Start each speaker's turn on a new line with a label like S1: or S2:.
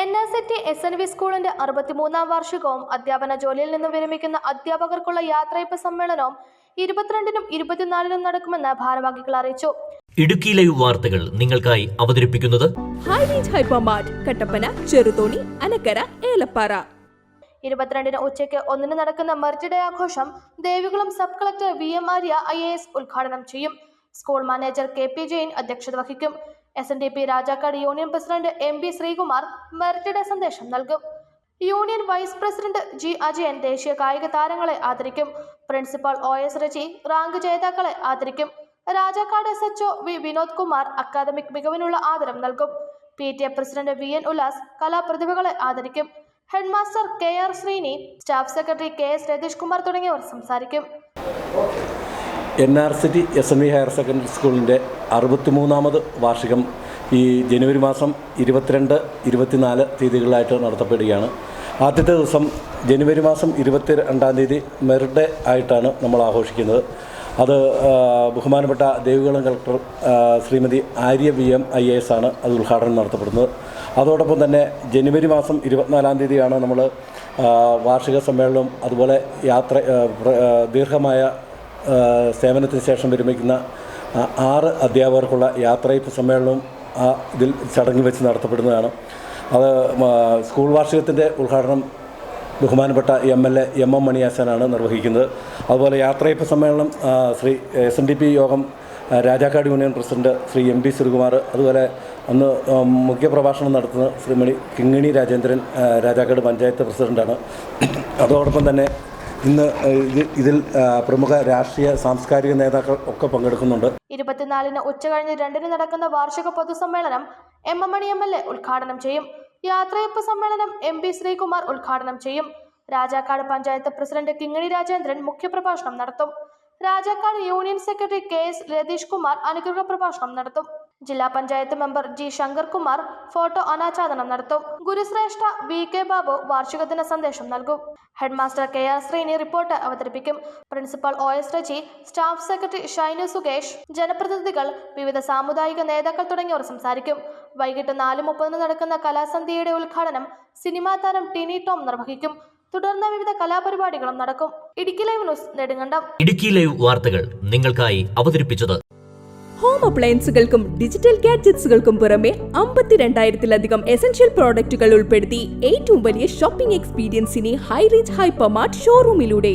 S1: N S A T S N V സ്കൂളിന്റെ അറുപത്തിമൂന്നാം വാർഷികവും അധ്യാപന ജോലിയിൽ നിന്ന് വിരമിക്കുന്ന അധ്യാപകർക്കുള്ള യാത്രയപ്പ് സമ്മേളനവും ഇരുപത്തിരണ്ടിനും ഇരുപത്തിനാലിനും നടക്കുമെന്ന് ഭാരവാഹികൾ അറിയിച്ചു.
S2: ഇടുക്കി ലൈവ് വാർത്തകൾ നിങ്ങൾക്കായി അവതരിപ്പിക്കുന്നത്
S3: കട്ടപ്പന ചെറുതോണി അനക്കര ഏലപ്പാറ.
S1: ഇരുപത്തിരണ്ടിന് ഉച്ചയ്ക്ക് ഒന്നിന് നടക്കുന്ന മെർജ് ഡേ ആഘോഷം Devikulam sub collector V M Arya I A S ഉദ്ഘാടനം ചെയ്യും. School manager K P Jain അധ്യക്ഷത വഹിക്കും. S N D P Rajakkad union president M P Sreekumar മെറിറ്റഡ് സന്ദേശം നൽകും. Union vice president G Ajayan ദേശീയ കായിക താരങ്ങളെ ആദരിക്കും. Principal O S Reji rank ജേതാക്കളെ ആദരിക്കും. Rajakkad S H V Vinod Kumar academic മികവിനുള്ള ആദരം നൽകും. P T A president V N Ullas കലാപ്രതിഭകളെ ആദരിക്കും. Headmaster K R Sreeni staff secretary K S Ratheesh Kumar തുടങ്ങിയവർ സംസാരിക്കും.
S4: N R city S M E higher secondary സ്കൂളിന്റെ അറുപത്തിമൂന്നാമത് വാർഷികം ഈ ജനുവരി മാസം ഇരുപത്തിരണ്ട് ഇരുപത്തിനാല് തീയതികളിലായിട്ട് നടത്തപ്പെടുകയാണ്. ആദ്യത്തെ ദിവസം ജനുവരി മാസം ഇരുപത്തി രണ്ടാം തീയതി മെറിഡ് ഡേ ആയിട്ടാണ് നമ്മൾ ആഘോഷിക്കുന്നത്. അത് ബഹുമാനപ്പെട്ട Devikulam collector Shrimati Arya V M I S ആണ് അത് ഉദ്ഘാടനം നടത്തപ്പെടുന്നത്. അതോടൊപ്പം തന്നെ ജനുവരി മാസം ഇരുപത്തിനാലാം തീയതിയാണ് നമ്മൾ വാർഷിക സമ്മേളനവും അതുപോലെ യാത്ര ദീർഘമായ സേവനത്തിന് ശേഷം വിരമിക്കുന്ന ആറ് അധ്യാപകർക്കുള്ള യാത്രയപ്പ് സമ്മേളനം ആ ഇതിൽ ചടങ്ങിൽ വെച്ച് നടത്തപ്പെടുന്നതാണ്. അത് സ്കൂൾ വാർഷികത്തിന്റെ ഉദ്ഘാടനം ബഹുമാനപ്പെട്ട M L A M M മണിയാശാനാണ് നിർവഹിക്കുന്നത്. അതുപോലെ യാത്രയപ്പ് സമ്മേളനം Shri S N D P Yogam Rajakkad union president Shri M P Sreekumar അതുപോലെ അന്ന് മുഖ്യപ്രഭാഷണം നടത്തുന്ന ശ്രീമണി കിങ്ങിണി രാജേന്ദ്രൻ രാജാക്കാട് പഞ്ചായത്ത് പ്രസിഡന്റാണ്. അതോടൊപ്പം തന്നെ ഇന്ന് ഇതിൽ പ്രമുഖ രാഷ്ട്രീയ സാംസ്കാരിക നേതാക്കൾ ഒക്കെ പങ്കെടുക്കുന്നുണ്ട്.
S1: ഇരുപത്തിനാലിന് ഉച്ചകഴിഞ്ഞ് രണ്ടിന് നടക്കുന്ന വാർഷിക പൊതുസമ്മേളനം M M Mani M L A ഉദ്ഘാടനം ചെയ്യും. യാത്രയപ്പ് സമ്മേളനം എം പി ശ്രീകുമാർ ഉദ്ഘാടനം ചെയ്യും. രാജാക്കാട് പഞ്ചായത്ത് പ്രസിഡന്റ് കിങ്ങണി രാജേന്ദ്രൻ മുഖ്യപ്രഭാഷണം നടത്തും. Rajakkad union secretary K S Ratheesh Kumar അനുഗ്രഹ പ്രഭാഷണം നടത്തും. ജില്ലാ panchayat member G Sankarkumar photo അനാച്ഛാദനം നടത്തും. ഗുരുശ്രേഷ്ഠ വി കെ ബാബു വാർഷിക ദിന സന്ദേശം നൽകും. Headmaster K R Sreeni report അവതരിപ്പിക്കും. Principal O S Reji staff secretary Shinu Sukesh ജനപ്രതിനിധികൾ വിവിധ സാമുദായിക നേതാക്കൾ തുടങ്ങിയവർ സംസാരിക്കും. വൈകിട്ട് നാല് മുപ്പതിന് നടക്കുന്ന കലാസന്ധ്യയുടെ ഉദ്ഘാടനം സിനിമാ താരം ടിനി ടോം നിർവഹിക്കും. തുടർന്ന് വിവിധ കലാപരിപാടികളും നടക്കും. Idukki live news Nedumkandam.
S2: Idukki live വാർത്തകൾ നിങ്ങൾക്കായി അവതരിപ്പിച്ചത്
S3: ഹോം അപ്ലയൻസുകൾക്കും ഡിജിറ്റൽ ഗാഡ്ജറ്റ്സുകൾക്കും പുറമെ അമ്പത്തിരണ്ടായിരത്തിലധികം എസൻഷ്യൽ പ്രോഡക്റ്റുകൾ ഉൾപ്പെടുത്തി ഏറ്റവും വലിയ ഷോപ്പിംഗ് എക്സ്പീരിയൻസിനെ ഹൈ റേഞ്ച് ഹൈപ്പർമാർട്ട് ഷോറൂമിലൂടെ